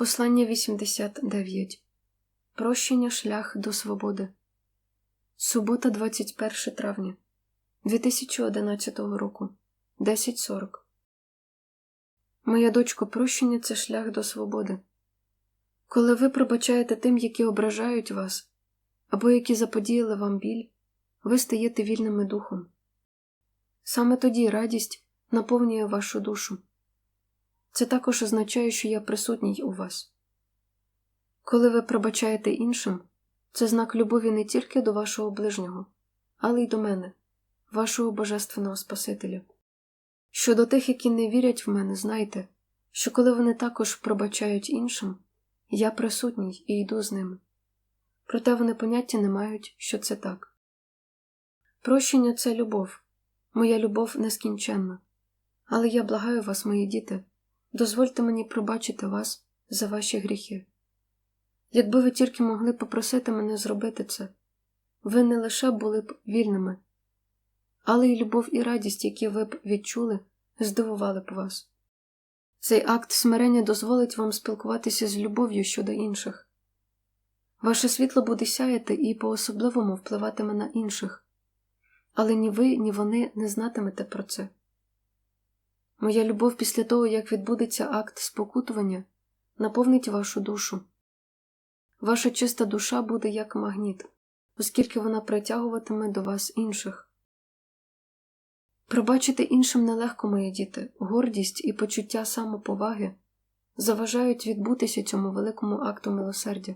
Послання 89. Прощення шлях до свободи. Субота, 21 травня 2011 року. 10.40. Моя дочко, прощення це шлях до свободи. Коли ви пробачаєте тим, які ображають вас, або які заподіяли вам біль, ви стаєте вільними духом. Саме тоді радість наповнює вашу душу. Це також означає, що я присутній у вас. Коли ви пробачаєте іншим, це знак любові не тільки до вашого ближнього, але й до мене, вашого Божественного Спасителя. Щодо тих, які не вірять в мене, знайте, що коли вони також пробачають іншим, я присутній і йду з ними. Проте вони поняття не мають, що це так. Прощення це любов, моя любов нескінченна, але я благаю вас, мої діти. Дозвольте мені пробачити вас за ваші гріхи. Якби ви тільки могли попросити мене зробити це, ви не лише були б вільними, але й любов і радість, які ви б відчули, здивували б вас. Цей акт смирення дозволить вам спілкуватися з любов'ю щодо інших. Ваше світло буде сяяти і по-особливому впливатиме на інших, але ні ви, ні вони не знатимете про це. Моя любов після того, як відбудеться акт спокутування, наповнить вашу душу. Ваша чиста душа буде як магніт, оскільки вона притягуватиме до вас інших. Пробачити іншим нелегко, мої діти, гордість і почуття самоповаги заважають відбутися цьому великому акту милосердя.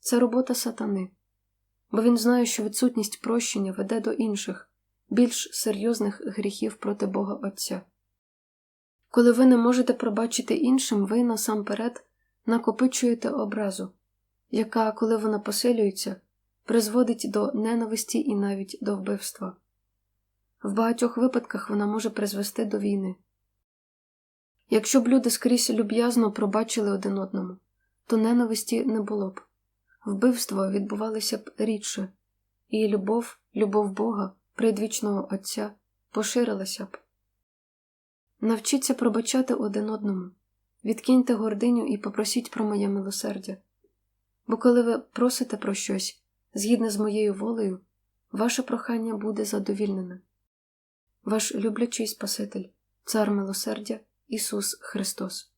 Це робота сатани, бо він знає, що відсутність прощення веде до інших, більш серйозних гріхів проти Бога Отця. Коли ви не можете пробачити іншим, ви насамперед накопичуєте образу, яка, коли вона посилюється, призводить до ненависті і навіть до вбивства. В багатьох випадках вона може призвести до війни. Якщо б люди скрізь люб'язно пробачили один одному, то ненависті не було б, вбивства відбувалися б рідше, і любов, любов Бога, предвічного Отця, поширилася б. Навчіться пробачати один одному, відкиньте гординю і попросіть про моє милосердя. Бо коли ви просите про щось згідно з моєю волею, ваше прохання буде задовільнене. Ваш люблячий Спаситель, Цар милосердя Ісус Христос.